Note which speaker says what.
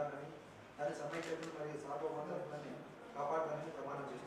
Speaker 1: ఉంటానని దాని సమైక్యతను మరియు సార్వభౌమత్వాన్ని కాపాడాలని ప్రమాణం చేస్తున్నాను